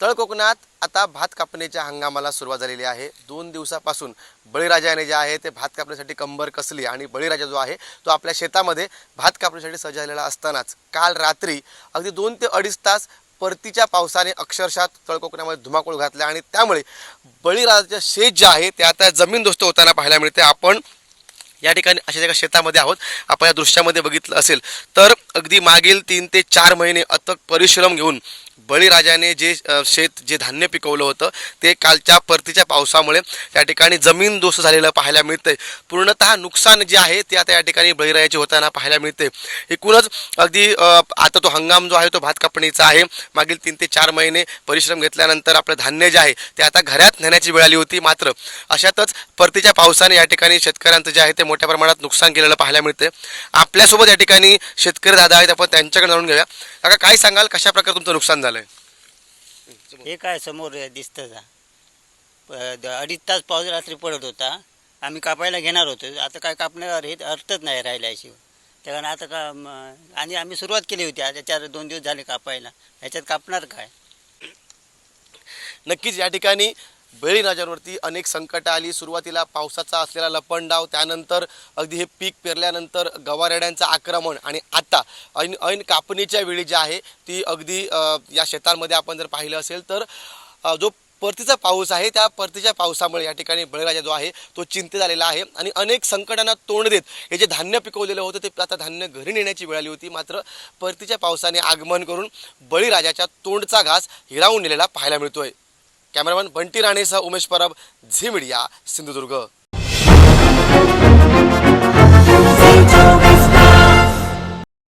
तळ कोकणात आता भात कापणीच्या हंगामाला सुरुवात झालेली आहे. दोन दिवसापासून बळीराजाने जे आहे ते भात कापण्यासाठी कंबर कसली आणि बळीराजा जो आहे तो आपल्या शेतामध्ये भात कापण्यासाठी सज्ज झालेला असतानाच काल रात्री अगदी दोन ते अडीच तास परतीच्या पावसाने अक्षरशः तळकोकणामध्ये धुमाकूळ घातला आणि त्यामुळे बळीराजाचं शेत जे आहे ते आता जमीनदोस्त होताना पाहायला मिळते. आपण या ठिकाणी अशा एका शेतामध्ये आहोत. आपण या दृश्यामध्ये बघितलं असेल तर अगदी मागील तीन ते चार महिने अथक परिश्रम घेऊन बळीराजाने जे शेत जे धान्य पिकवलं होतं ते कालच्या परतीच्या पावसामुळे त्या ठिकाणी जमीन दोष झालेलं पाहायला मिळतंय. पूर्णतः नुकसान जे आहे ते आता या ठिकाणी बळीराजाचे होताना पाहायला मिळते एकूणच अगदी आता तो हंगाम जो आहे तो भात कापणीचा आहे. मागील तीन ते चार महिने परिश्रम घेतल्यानंतर आपलं धान्य जे आहे ते आता घरात नेण्याची वेळ आली होती मात्र अशातच परतीच्या पावसाने या ठिकाणी शेतकऱ्यांचं जे आहे ते मोठ्या प्रमाणात नुकसान केलेलं पाहायला मिळते आपल्यासोबत या ठिकाणी शेतकरी दादा आहेत आपण त्यांच्याकडे जाणून घेऊया. काका काय सांगाल? कशा प्रकारे तुमचं नुकसान झालं? झालंय? हे काय समोर दिसतं का अडीच तास पाऊस रात्री पडत होता. आम्ही कापायला घेणार होतो. आता काय कापण्यावर हे अर्थच नाही राहिल्याशिवाय त्या कारण आता का आणि आम्ही सुरुवात केली होती. आता चार दोन दिवस झाले कापायला. ह्याच्यात कापणार काय? नक्कीच या ठिकाणी बळीराजांवरती अनेक संकटं आली. सुरुवातीला पावसाचा असलेला लपंडाव त्यानंतर अगदी हे पीक पेरल्यानंतर गवारेड्यांचं आक्रमण आणि आता ऐन ऐन कापणीच्या वेळी जी आहे ती अगदी या शेतांमध्ये आपण जर पाहिलं असेल तर जो परतीचा पाऊस आहे त्या परतीच्या पावसामुळे या ठिकाणी बळीराजा जो आहे तो चिंतित झालेला आहे आणि अनेक संकटांना तोंड देत हे जे धान्य पिकवलेलं होतं ते आता धान्य घरी नेण्याची वेळ आली होती. मात्र परतीच्या पावसाने आगमन करून बळीराजाच्या तोंडचा घास हिरावून नेलेला पाहायला मिळतोय. कॅमेरामॅन बंटी राणेसह उमेश परब झी मीडिया सिंधुदुर्ग.